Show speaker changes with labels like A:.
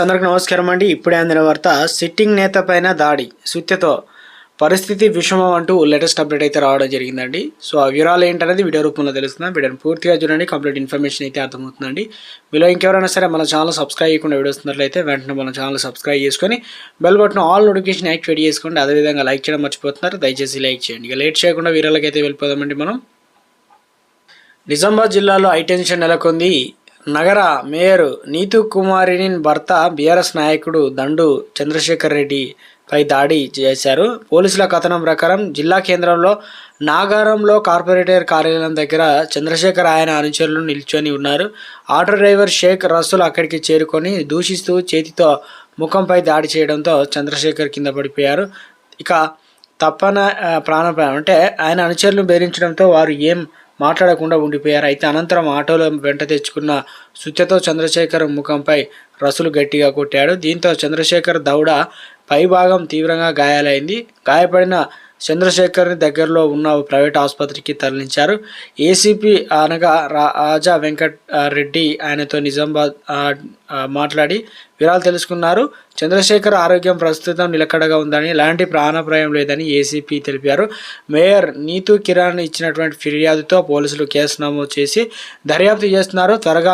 A: అందరికి నమస్కారం అండి. ఇప్పుడే అందిన వార్త సిట్టింగ్ నేత పైన దాడి సుత్యతో పరిస్థితి విషమం అంటూ లేటెస్ట్ అప్డేట్ అయితే రావడం జరిగిందండి. సో ఆ వివరాలు ఏంటనేది వీడియో రూపంలో తెలుస్తుంది వీడియోని పూర్తిగా చూడండి కంప్లీట్ ఇన్ఫర్మేషన్ అయితే అర్థమవుతుందండి. మీలో ఇంకెవరైనా సరే మన ఛానల్ సబ్స్క్రైబ్ చేయకుండా వీడియో వస్తున్నట్లయితే వెంటనే మన ఛానల్ సబ్స్క్రైబ్ చేసుకొని bell button all notification activate చేసుకోండి. అదేవిధంగా లైక్ చేయడం మర్చిపోతున్నారు. దయచేసి లైక్ చేయండి. ఇక లేట్ చేయకుండా వీరాలకైతే అయితే వెళ్ళిపోదామండి మనం. నిజామాబాద్ జిల్లాలో హైటెన్షన్ నెలకొంది. నగర మేయర్ నీతు కుమారిని భర్త బీఆర్ఎస్ నాయకుడు దండు చంద్రశేఖర్ రెడ్డి పై దాడి చేశారు. పోలీసుల కథనం ప్రకారం జిల్లా కేంద్రంలో నాగారంలో కార్పొరేటర్ కార్యాలయం దగ్గర చంద్రశేఖర్ ఆయన అనుచరులు నిల్చొని ఉన్నారు. ఆటో డ్రైవర్ షేక్ రసూల్ అక్కడికి చేరుకొని దూషిస్తూ చేతితో ముఖంపై దాడి చేయడంతో చంద్రశేఖర్ కింద పడిపోయారు. ఇక తప్పన ప్రాణపాయం అంటే ఆయన అనుచరులను బెదిరించడంతో వారు ఏం మాట్లాడకుండా ఉండిపోయారు. అయితే అనంతరం ఆటోలో వెంట తెచ్చుకున్న సుత్యతో చంద్రశేఖర్ ముఖంపై రసులు గట్టిగా కొట్టాడు. దీంతో చంద్రశేఖర్ దౌడ పైభాగం తీవ్రంగా గాయాలైంది. గాయపడిన చంద్రశేఖర్ని దగ్గరలో ఉన్న ఓ ప్రైవేట్ ఆసుపత్రికి తరలించారు. ఏసీపీ అనగా రా- రాజా వెంకట్ రెడ్డి ఆయనతో నిజామాబాద్ మాట్లాడి వివరాలు తెలుసుకున్నారు. చంద్రశేఖర్ ఆరోగ్యం ప్రస్తుతం నిలకడగా ఉందని ఎలాంటి ప్రాణప్రాయం లేదని ఏసీపీ తెలిపారు. మేయర్ నీతు కిరణ్ ఇచ్చినటువంటి ఫిర్యాదుతో పోలీసులు కేసు నమోదు చేసి దర్యాప్తు చేస్తున్నారు. త్వరగా